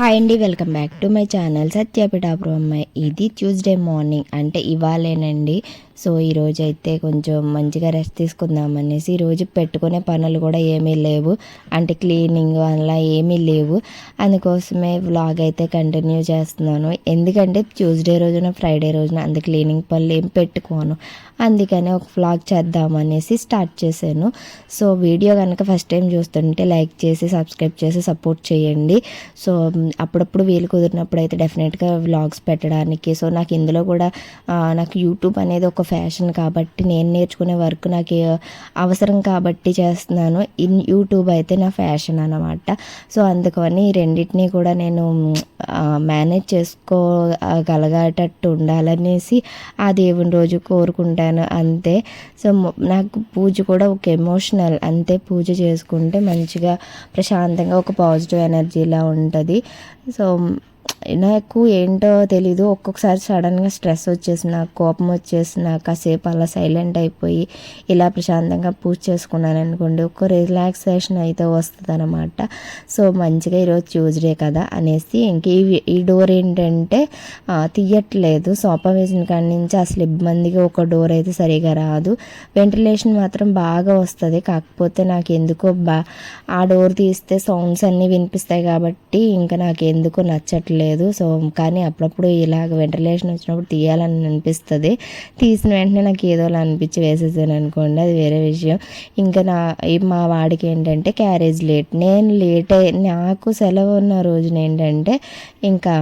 Hi అండి welcome back to my channel Satyapithapuram అమ్మాయి. ఇది ట్యూస్డే మార్నింగ్ అంటే ఇవాళేనండి. సో ఈరోజు అయితే కొంచెం మంచిగా రెస్ట్ తీసుకుందాం అనేసి ఈరోజు పెట్టుకునే పనులు కూడా ఏమీ లేవు. అంటే క్లీనింగ్ అలా ఏమీ లేవు. అందుకోసమే వ్లాగ్ అయితే కంటిన్యూ చేస్తున్నాను. ఎందుకంటే ట్యూస్డే రోజున ఫ్రైడే రోజున అంత క్లీనింగ్ పనులు ఏం పెట్టుకోను. అందుకనే ఒక వ్లాగ్ చేద్దామనేసి స్టార్ట్ చేశాను. సో వీడియో కనుక ఫస్ట్ టైం చూస్తుంటే లైక్ చేసి సబ్స్క్రైబ్ చేసి సపోర్ట్ చేయండి. సో అప్పుడప్పుడు వీలు కుదిరినప్పుడు అయితే డెఫినెట్గా వ్లాగ్స్ పెట్టడానికి. సో నాకు ఇందులో కూడా నాకు యూట్యూబ్ అనేది ఒక ఫ్యాషన్ కాబట్టి నేను నేర్చుకునే వర్క్ నాకు అవసరం కాబట్టి చేస్తున్నాను. ఇన్ యూట్యూబ్ అయితే నా ఫ్యాషన్ అనమాట సో అందుకని రెండింటిని రెండింటినీ కూడా నేను మేనేజ్ చేసుకోగలగేటట్టు ఉండాలనేసి ఆ దేవుని రోజు కోరుకుంటాను. అంతే. సో నాకు పూజ కూడా ఒక ఎమోషనల్ అంతే పూజ చేసుకుంటే మంచిగా ప్రశాంతంగా ఒక పాజిటివ్ ఎనర్జీలా ఉంటుంది. సో నాకు ఏంటో తెలీదు. ఒక్కొక్కసారి సడన్గా స్ట్రెస్ వచ్చేసిన కోపం వచ్చేసిన కాసేపు అలా సైలెంట్ అయిపోయి ఇలా ప్రశాంతంగా పూజ చేసుకున్నాను అనుకోండి ఒక్క రిలాక్సేషన్ అయితే వస్తుంది అనమాట సో మంచిగా ఈరోజు ట్యూస్డే కదా అనేసి ఇంక ఈ ఈ డోర్ ఏంటంటే తీయట్లేదు. సోఫా వేసిన కాడి నుంచి అసలు ఇబ్బందిగా ఒక డోర్ అయితే సరిగా రాదు. వెంటిలేషన్ మాత్రం బాగా వస్తుంది. కాకపోతే నాకు ఎందుకో బా ఆ డోర్ తీస్తే సౌండ్స్ అన్నీ వినిపిస్తాయి కాబట్టి ఇంకా నాకు ఎందుకో నచ్చట్లేదు. లేదు. సో కానీ అప్పుడప్పుడు ఇలాగ వెంటిలేషన్ వచ్చినప్పుడు తీయాలని అనిపిస్తుంది. తీసిన వెంటనే నాకు ఏదోలా అనిపించి వేసేసాను అనుకోండి అది వేరే విషయం. ఇంకా నా మా వాడికి ఏంటంటే క్యారేజ్ లేట్ నేను లేట్ అయ్యి నాకు సెలవు ఉన్న రోజున ఏంటంటే ఇంకా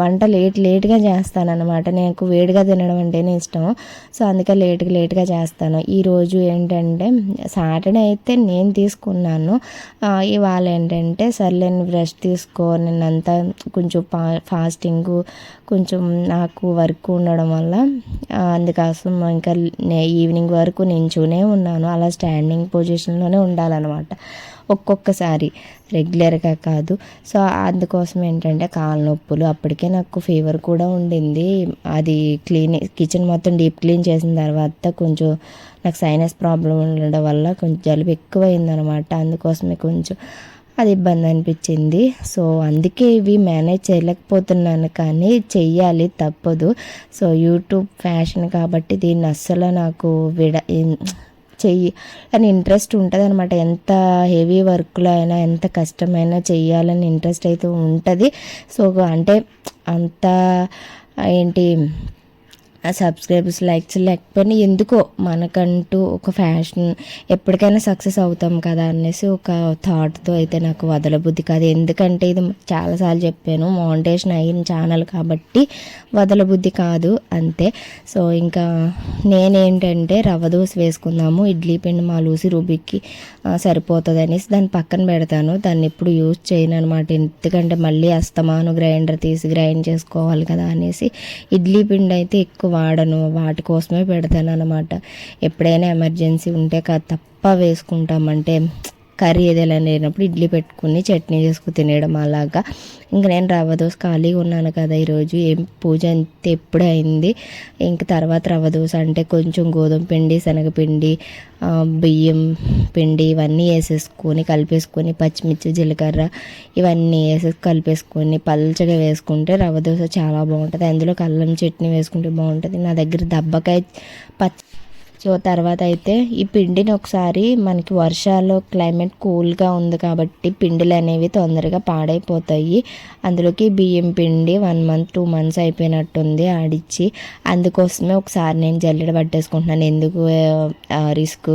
వంట లేట్ లేట్గా చేస్తాను అనమాట నాకు వేడిగా తినడం అంటేనే ఇష్టం. సో అందుకే లేట్గా లేట్గా చేస్తాను. ఈరోజు ఏంటంటే సాటర్డే అయితే నేను తీసుకున్నాను. ఇవాళ ఏంటంటే సర్లే బ్రష్ తీసుకో. నిన్నంతా కొంచెం ఫా ఫాస్టింగ్ కొంచెం నాకు వర్క్ ఉండడం వల్ల అందుకోసం ఇంకా ఈవినింగ్ వరకు నించునే ఉన్నాను. అలా స్టాండింగ్ పొజిషన్లోనే ఉండాలన్నమాట. ఒక్కొక్కసారి. రెగ్యులర్గా కాదు. సో అందుకోసం ఏంటంటే కాళ్ళ నొప్పులు అప్పటికే నాకు ఫీవర్ కూడా ఉండింది. అది క్లీన్ కిచెన్ మొత్తం డీప్ క్లీన్ చేసిన తర్వాత కొంచెం నాకు సైనస్ ప్రాబ్లం ఉండడం వల్ల కొంచెం జలుబు ఎక్కువైందనమాట. అందుకోసమే కొంచెం అది ఇబ్బంది అనిపించింది. సో అందుకే ఇవి మేనేజ్ చేయలేకపోతున్నాను కానీ చెయ్యాలి తప్పదు. సో యూట్యూబ్ ఫ్యాషన్ కాబట్టి దీన్ని అస్సలు నాకు విడ చెయ్యి. అని ఇంట్రెస్ట్ ఉంటుంది అనమాట ఎంత హెవీ వర్క్లో అయినా ఎంత కష్టమైనా చెయ్యాలని ఇంట్రెస్ట్ అయితే ఉంటుంది. సో అంటే అంత ఏంటి ఆ సబ్స్క్రైబర్స్ లైక్స్ లేకపోయినా ఎందుకో మనకంటూ ఒక ఫ్యాషన్ ఎప్పటికైనా సక్సెస్ అవుతాం కదా అనేసి ఒక థాట్తో అయితే నాకు వదలబుద్ధి కాదు. ఎందుకంటే ఇది చాలాసార్లు చెప్పాను మౌంటేషన్ అయిన ఛానల్ కాబట్టి వదలబుద్ధి కాదు అంతే. సో ఇంకా నేనేంటంటే రవ్వ దోశ వేసుకుందాము ఇడ్లీ పిండి మా లూసి రూబిక్కి సరిపోతుంది అనేసి దాన్ని పక్కన పెడతాను. దాన్ని ఎప్పుడు యూజ్ చేయను అనమాట ఎందుకంటే మళ్ళీ అస్తమాను గ్రైండర్ తీసి గ్రైండ్ చేసుకోవాలి కదా అనేసి ఇడ్లీ పిండి అయితే ఎక్కువ వాడను వాటి కోసమే పెడతాను అనమాట ఎప్పుడైనా ఎమర్జెన్సీ ఉంటే కా తప్ప వేసుకుంటామంటే కర్రీ ఏదైనా లేనప్పుడు ఇడ్లీ పెట్టుకుని చట్నీ చేసుకుని తినడం అలాగా. ఇంక నేను రవ్వ దోశ ఖాళీగా ఉన్నాను కదా ఈరోజు. ఏం పూజ అంతే ఎప్పుడు అయింది. ఇంక తర్వాత రవ్వ దోశ అంటే కొంచెం గోధుమ పిండి శనగపిండి బియ్యం పిండి ఇవన్నీ వేసేసుకొని కలిపేసుకొని పచ్చిమిర్చి జీలకర్ర ఇవన్నీ వేసేసి కలిపేసుకొని పల్చగా వేసుకుంటే రవ్వ దోశ చాలా బాగుంటుంది. అందులో అల్లం చట్నీ వేసుకుంటే బాగుంటుంది. నా దగ్గర దబ్బకాయ పచ్చి సో తర్వాత అయితే ఈ పిండిని ఒకసారి మనకి వర్షాలు క్లైమేట్ కూల్గా ఉంది కాబట్టి పిండిలు అనేవి తొందరగా పాడైపోతాయి. అందులోకి బియ్యం పిండి వన్ మంత్ టూ మంత్స్ అయిపోయినట్టుంది ఆడిచ్చి అందుకోసమే ఒకసారి నేను జల్లెడ పట్టేసుకుంటున్నాను. ఎందుకు రిస్క్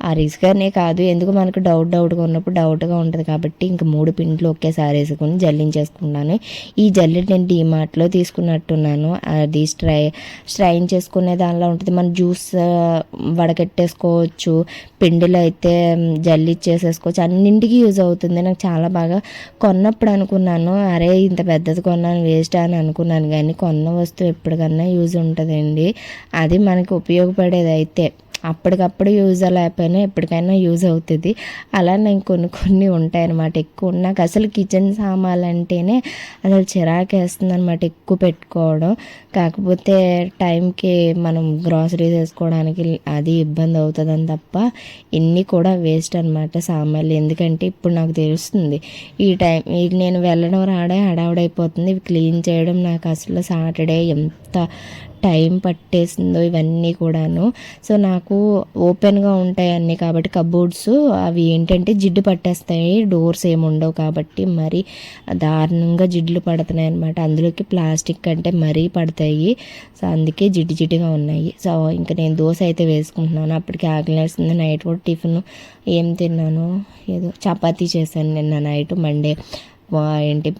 ఆ రిస్క్ అనే కాదు. ఎందుకు మనకు డౌట్ డౌట్గా ఉన్నప్పుడు డౌట్గా ఉంటుంది కాబట్టి ఇంక మూడు పిండ్లు ఒకేసారి వేసుకుని జల్లించేసుకున్నాను ఈ జల్లెడ నేను డీమార్ట్లో తీసుకున్నట్టున్నాను. అది స్ట్రై స్ట్రైన్ చేసుకునే దానిలో ఉంటుంది. మన జ్యూస్ వడకెట్టేసుకోవచ్చు వడకట్టేసుకోవచ్చు పిండిలో అయితే జల్లిచ్చేసేసుకోవచ్చు. అన్నింటికి యూజ్ అవుతుంది. నాకు చాలా బాగా కొన్నప్పుడు అనుకున్నాను. అరే ఇంత పెద్దది కొన్నాను వేస్ట్ అని అనుకున్నాను. కానీ కొన్న వస్తువు ఎప్పటికన్నా యూజ్ ఉంటుందండి. అది మనకి ఉపయోగపడేది అయితే అప్పటికప్పుడు యూజ్ అయిపోయినా ఎప్పటికైనా యూజ్ అవుతుంది. అలా నేను కొన్ని కొన్ని ఉంటాయన్నమాట. ఎక్కువ నాకు అసలు కిచెన్ సామాన్లు అంటేనే అసలు చిరాకు వేస్తుంది అనమాట ఎక్కువ పెట్టుకోవడం. కాకపోతే టైంకి మనం గ్రాసరీస్ వేసుకోవడానికి అది ఇబ్బంది అవుతుందని తప్ప ఇన్ని కూడా వేస్ట్ అనమాట సామాన్లు. ఎందుకంటే ఇప్పుడు నాకు తెలుస్తుంది ఈ టైం నేను వెళ్ళడం రాడే హడావుడైపోతుంది ఇవి క్లీన్ చేయడం నాకు అసలు సాటర్డే ఎంత టైం పట్టేసిందో ఇవన్నీ కూడాను. సో నాకు ఓపెన్గా ఉంటాయి అన్నీ కాబట్టి కబోర్డ్స్ అవి ఏంటంటే జిడ్డు పట్టేస్తాయి డోర్స్ ఏమి ఉండవు కాబట్టి మరి దారుణంగా జిడ్లు పడుతున్నాయి అనమాట అందులోకి ప్లాస్టిక్ అంటే మరీ పడతాయి. సో అందుకే జిడ్డు జిడ్డుగా ఉన్నాయి. సో ఇంకా నేను దోశ అయితే వేసుకుంటున్నాను. అప్పటికి ఆకలేస్తుంది నైట్ కూడా టిఫిన్ ఏం తిన్నాను? ఏదో చపాతీ చేశాను నిన్న నైట్. మండే ఏంటి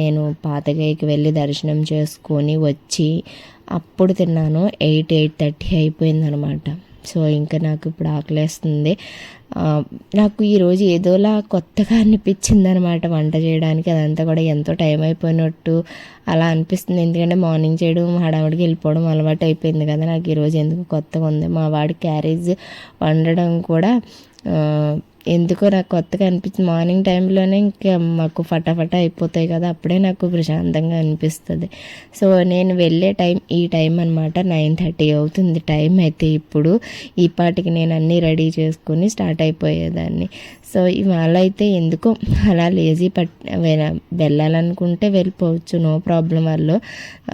నేను పాతగాయకి వెళ్ళి దర్శనం చేసుకొని వచ్చి అప్పుడు తిన్నాను. ఎయిట్ ఎయిట్ థర్టీ అయిపోయింది అనమాట సో ఇంకా నాకు ఇప్పుడు ఆకలేస్తుంది. నాకు ఈరోజు ఏదోలా కొత్తగా అనిపించింది అనమాట వంట చేయడానికి. అదంతా కూడా ఎంతో టైం అయిపోయినట్టు అలా అనిపిస్తుంది. ఎందుకంటే మార్నింగ్ చేయడం హడావుడికి వెళ్ళిపోవడం అలవాటు అయిపోయింది కదా. నాకు ఈరోజు ఎందుకు కొత్తగా ఉంది? మా వాడి క్యారేజ్ వండడం కూడా ఎందుకో నాకు కొత్తగా అనిపించింది. మార్నింగ్ టైంలోనే ఇంకా మాకు ఫటాఫటా అయిపోతాయి కదా అప్పుడే నాకు ప్రశాంతంగా అనిపిస్తుంది. సో నేను వెళ్ళే టైం ఈ టైం అనమాట నైన్ థర్టీ అవుతుంది టైం అయితే ఇప్పుడు. ఈ పాటికి నేను అన్నీ రెడీ చేసుకుని స్టార్ట్ అయిపోయేదాన్ని. సో ఇవాళ అయితే ఎందుకో అలా లేజీ పట్ వెళ్ళాలనుకుంటే వెళ్ళిపోవచ్చు. నో ప్రాబ్లం వాళ్ళు.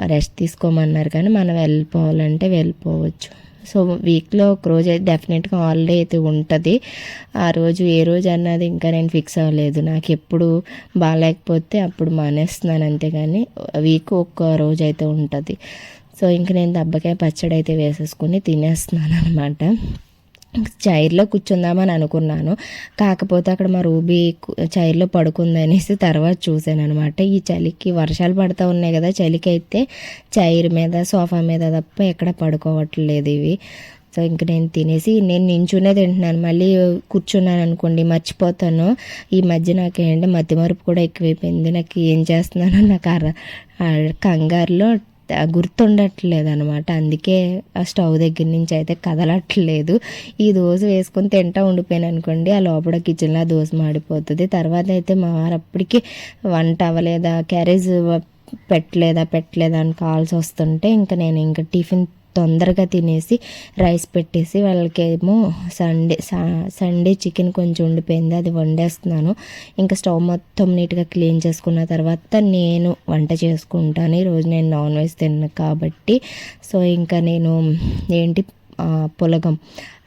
రెస్ట్ తీసుకోమన్నారు కానీ మనం వెళ్ళిపోవాలంటే వెళ్ళిపోవచ్చు. సో వీక్లో ఒక రోజు అయితే డెఫినెట్గా హాలిడే అయితే ఉంటుంది. ఆ రోజు ఏ రోజు అన్నది ఇంకా నేను ఫిక్స్ అవ్వలేదు. నాకు ఎప్పుడు బాగాలేకపోతే అప్పుడు మానేస్తున్నాను అంతేగాని వీక్ ఒక్క రోజు అయితే ఉంటుంది. సో ఇంక నేను దెబ్బకాయ పచ్చడి అయితే వేసేసుకుని తినేస్తున్నాను అనమాట. చైర్లో కూర్చుందామని అనుకున్నాను. కాకపోతే అక్కడ మా రూబీ చైర్లో పడుకుందనేసి తర్వాత చూశాను అనమాట ఈ చలికి వర్షాలు పడుతూ ఉన్నాయి కదా చలికి అయితే చైర్ మీద సోఫా మీద తప్ప ఎక్కడ పడుకోవట్లేదు ఇవి. సో ఇంక నేను తినేసి నేను నించునే తింటున్నాను. మళ్ళీ కూర్చున్నాను అనుకోండి మర్చిపోతాను. ఈ మధ్య నాకు మధ్య మరుపు కూడా ఎక్కువైపోయింది. నాకు ఏం చేస్తున్నానో నాకు కంగారులో గుర్తుండట్లేదు అనమాట అందుకే ఆ స్టవ్ దగ్గర నుంచి అయితే కదలట్లేదు. ఈ దోశ వేసుకొని తింటా ఉండిపోయాను అనుకోండి ఆ లోపల కిచెన్లో దోశ మాడిపోతుంది. తర్వాత అయితే మా వారు అప్పటికి వంట అవ్వలేదా క్యారేజ్ పెట్టలేదా పెట్టలేదా అని కాల్స్ వస్తుంటే ఇంకా నేను ఇంకా టిఫిన్ తొందరగా తినేసి రైస్ పెట్టేసి వాళ్ళకేమో సండే సండే చికెన్ కొంచెం ఉండిపోయింది అది వండేస్తున్నాను. ఇంకా స్టవ్ మొత్తం నీట్గా క్లీన్ చేసుకున్న తర్వాత నేను వంట చేసుకుంటాను. ఈరోజు నేను నాన్ వెజ్ తిన్నాను కాబట్టి. సో ఇంకా నేను ఏంటి పులగం.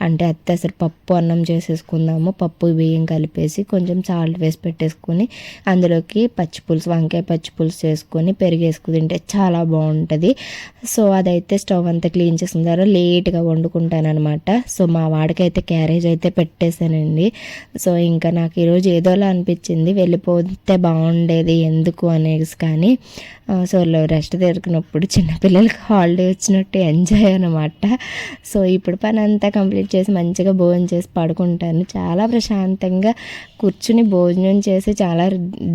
అంటే అత్తసరి పప్పు అన్నం చేసేసుకుందాము. పప్పు బియ్యం కలిపేసి కొంచెం సాల్ట్ వేసి పెట్టేసుకొని అందులోకి పచ్చి పులుసు వంకాయ పచ్చి పులుసు చేసుకొని పెరిగేసుకు తింటే చాలా బాగుంటుంది. సో అదైతే స్టవ్ అంతా క్లీన్ చేసుకున్న తర్వాత లేట్గా వండుకుంటానమాట సో మా వాడికైతే క్యారేజ్ అయితే పెట్టేశానండి. సో ఇంకా నాకు ఈరోజు ఏదోలా అనిపించింది. వెళ్ళిపోతే బాగుండేది ఎందుకు అనేసి కానీ సో రెస్ట్ దొరికినప్పుడు చిన్నపిల్లలకి హాలిడే వచ్చినట్టు ఎంజాయ్ అనమాట సో ఇప్పుడు పని అంతా కంప్లీట్ చేసి మంచిగా భోజనం చేసి పడుకుంటాను. చాలా ప్రశాంతంగా కూర్చుని భోజనం చేసి చాలా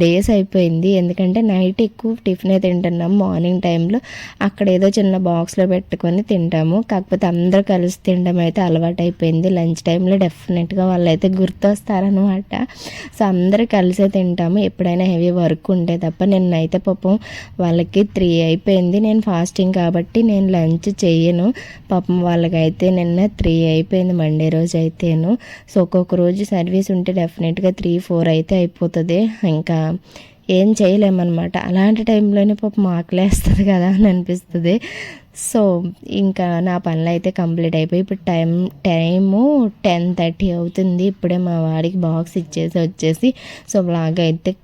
డేస్ అయిపోయింది. ఎందుకంటే నైట్ ఎక్కువ టిఫినే తింటున్నాం. మార్నింగ్ టైంలో అక్కడ ఏదో చిన్న బాక్స్లో పెట్టుకొని తింటాము. కాకపోతే అందరూ కలిసి తినడం అయితే అలవాటు అయిపోయింది. లంచ్ టైంలో డెఫినెట్గా వాళ్ళు అయితే గుర్తొస్తారనమాట సో అందరూ కలిసే తింటాము. ఎప్పుడైనా హెవీ వర్క్ ఉంటే తప్ప నిన్నైతే పాపం వాళ్ళకి త్రీ అయిపోయింది. నేను ఫాస్టింగ్ కాబట్టి నేను లంచ్ చేయను. పాపం వాళ్ళకైతే అయితే నిన్న త్రీ అయిపోయింది మండే రోజు అయితేను. సో ఒక్కొక్క రోజు సర్వీస్ ఉంటే డెఫినెట్గా త్రీ ఫోర్ అయితే అయిపోతుంది. ఇంకా ఏం చేయలేమన్నమాట. అలాంటి టైంలోనే పాపం ఆకలేస్తుంది కదా అని అనిపిస్తుంది. సో ఇంకా నా పనులు అయితే కంప్లీట్ అయిపోయి ఇప్పుడు టైం టైము టెన్ థర్టీ అవుతుంది. ఇప్పుడే మా వాడికి బాక్స్ ఇచ్చేసి వచ్చేసి సో బ్లాగ్ అయితే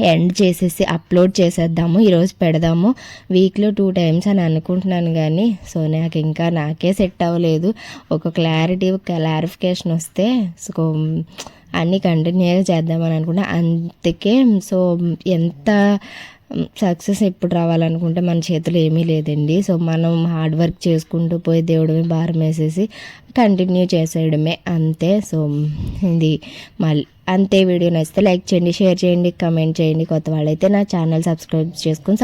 ఎండ్ చేసేసి అప్లోడ్ చేసేద్దాము ఈరోజు పెడదాము. వీక్లో టూ టైమ్స్ అని అనుకుంటున్నాను కానీ సో నాకు ఇంకా నాకే సెట్ అవ్వలేదు. ఒక క్లారిటీ క్లారిఫికేషన్ వస్తే సో అన్నీ కంటిన్యూగా చేద్దామని అనుకుంటా అందుకే సో ఎంత సక్సెస్ ఎప్పుడు రావాలనుకుంటే మన చేతిలో ఏమీ లేదండి. సో మనం హార్డ్ వర్క్ చేసుకుంటూ పోయి దేవుడమే భారం వేసేసి కంటిన్యూ చేసేయడమే అంతే. సో ఇది మళ్ళీ అంతే వీడియో నచ్చితే లైక్ చేయండి షేర్ చేయండి కమెంట్ చేయండి. కొత్త వాళ్ళైతే నా ఛానల్ సబ్స్క్రైబ్ చేసుకుని